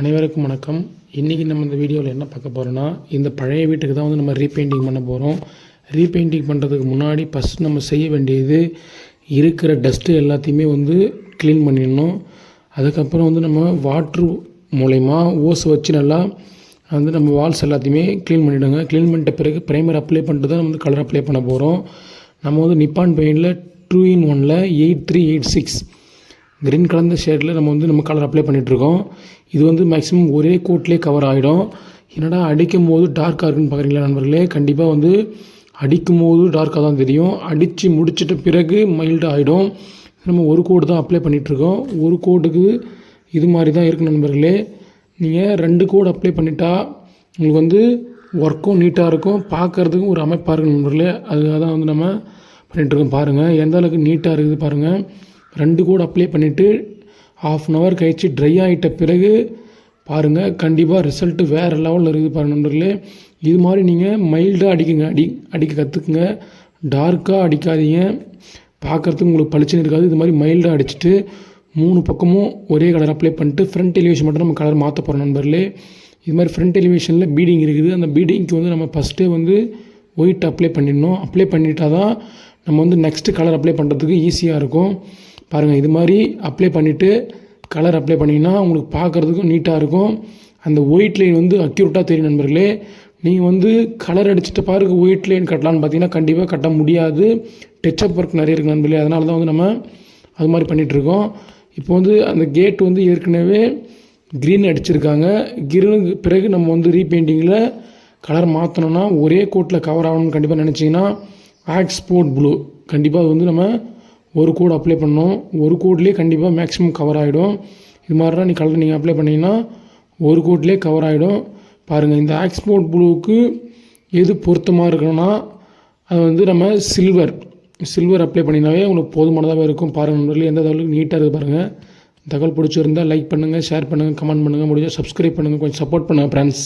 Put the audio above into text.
அனைவருக்கும் வணக்கம். இன்றைக்கி நம்ம இந்த வீடியோவில் என்ன பார்க்க போகிறோன்னா இந்த பழைய வீட்டுக்கு தான் வந்து நம்ம ரீபெயிண்டிங் பண்ண போகிறோம் ரீபெயிண்டிங் பண்ணுறதுக்கு முன்னாடி ஃபஸ்ட் நம்ம செய்ய வேண்டியது இருக்கிற டஸ்ட்டு எல்லாத்தையுமே வந்து க்ளீன் பண்ணிடணும். அதுக்கப்புறம் வந்து நம்ம வாட்ரு மூலயமா ஓஸ் வச்சு நல்லா வந்து நம்ம வால்ஸ் எல்லாத்தையுமே க்ளீன் பண்ணிவிடுங்க க்ளீன் பண்ணிட்ட பிறகு ப்ரைமர் அப்ளை பண்ணிட்டு தான் நம்ம வந்து கலர் அப்ளை பண்ண போகிறோம் நம்ம வந்து நிப்பான் பெயிண்டில் டூ இன் ஒனில் eight three eight six green கலந்த ஷேடில் நம்ம வந்து நம்ம கலர் அப்ளை பண்ணிகிட்ருக்கோம் இது வந்து மேக்ஸிமம் ஒரே கோட்லேயே கவர் ஆகிடும் என்னடா அடிக்கும் போது டார்க்காக இருக்குன்னு பார்க்குறீங்களா நண்பர்களே? கண்டிப்பாக வந்து அடிக்கும் போது டார்க்காக தான் தெரியும். அடித்து முடிச்சிட்ட பிறகு மைல்டாக ஆகிடும் நம்ம ஒரு கோடு தான் அப்ளை பண்ணிகிட்ருக்கோம் ஒரு கோட்டுக்கு இது மாதிரி தான் இருக்குது நண்பர்களே. நீங்கள் ரெண்டு கோடு அப்ளை பண்ணிட்டா உங்களுக்கு வந்து ஒர்க்கும் நீட்டாக இருக்கும். பார்க்குறதுக்கும் ஒரு அமைப்பாக இருக்கும் நண்பர்களே. அதுக்காக தான் வந்து நம்ம பண்ணிகிட்ருக்கோம் பாருங்கள் எந்த அளவுக்கு நீட்டாக இருக்குது பாருங்கள் ரெண்டு கோடு அப்ளை பண்ணிவிட்டு ஆஃப் அன் ஹவர் கழிச்சு ட்ரை ஆகிட்ட பிறகு பாருங்கள் கண்டிப்பாக ரிசல்ட்டு வேறு லெவலில் இருக்குது பாருங்கள் நண்பர்களே. இது மாதிரி நீங்கள் மைல்டாக அடிக்குங்க. அடி அடிக்க கற்றுக்குங்க டார்க்காக அடிக்காதீங்க. பார்க்குறதுக்கு உங்களுக்கு பளிச்சுன்னு இருக்காது. இது மாதிரி மைல்டாக அடிச்சுட்டு மூணு பக்கமும் ஒரே கலர் அப்ளை பண்ணிட்டு ஃப்ரண்ட் எலிவேஷன் மட்டும் நம்ம கலர் மாற்ற போகிறோம் நண்பர்களே. இது மாதிரி ஃப்ரண்ட் எலிவேஷனில் பீடிங் இருக்குது. அந்த பீடிங்க்கு வந்து நம்ம ஃபஸ்ட்டே வந்து ஒயிட் அப்ளை பண்ணிடணும். அப்ளை பண்ணிட்டா தான் நம்ம வந்து நெக்ஸ்ட்டு கலர் அப்ளை பண்ணுறதுக்கு ஈஸியாக இருக்கும். பாருங்கள் இது மாதிரி அப்ளை பண்ணிவிட்டு கலர் அப்ளை பண்ணிங்கன்னா உங்களுக்கு பார்க்குறதுக்கும் நீட்டாக இருக்கும். அந்த ஒயிட் லைன் வந்து அக்யூரேட்டாக தெரியும் நண்பர்களே. நீங்கள் வந்து கலர் அடிச்சுட்டு பாருங்க ஒயிட் லைன் கட்டலான்னு பார்த்தீங்கன்னா கண்டிப்பாக கட்ட முடியாது. டச்சப் ஒர்க் நிறைய இருக்குது நண்பர்களே. அதனால தான் வந்து நம்ம அது மாதிரி பண்ணிகிட்ருக்கோம் இப்போ வந்து அந்த கேட் வந்து ஏற்கனவே க்ரீன் அடிச்சிருக்காங்க. க்ரீனுக்கு பிறகு நம்ம வந்து ரீபெயிண்டிங்கில் கலர் மாற்றணும்னா ஒரே கோட்டில் கவர் ஆகணும்னு கண்டிப்பாக நினச்சிங்கன்னா ஆக்ஸ்போர்ட் ப்ளூ கண்டிப்பாக அது வந்து நம்ம ஒரு கோடு அப்ளை பண்ணோம். ஒரு கோட்லேயே கண்டிப்பாக மேக்ஸிமம் கவர் ஆகிடும் இது மாதிரிலாம் நீ கலர் நீங்கள் அப்ளை பண்ணிங்கன்னா ஒரு கோட்லேயே கவர் ஆகிடும் பாருங்கள் இந்த ஆக்ஸ்போர்ட் ப்ளூவுக்கு எது பொருத்தமாக இருக்கணும்னா அது வந்து நம்ம சில்வர் சில்வர் அப்ளை பண்ணினாவே உங்களுக்கு போதுமானதாகவே இருக்கும். பாருங்கள் எந்த தகவலுக்கு நீட்டாக இருக்குது பாருங்கள் தகவல் பிடிச்சிருந்தால் லைக் பண்ணுங்கள் ஷேர் பண்ணுங்கள் கமெண்ட் பண்ணுங்கள் முடிஞ்சால் சப்ஸ்கிரைப் பண்ணுங்கள் கொஞ்சம் சப்போர்ட் பண்ணுங்கள் ஃப்ரெண்ட்ஸ்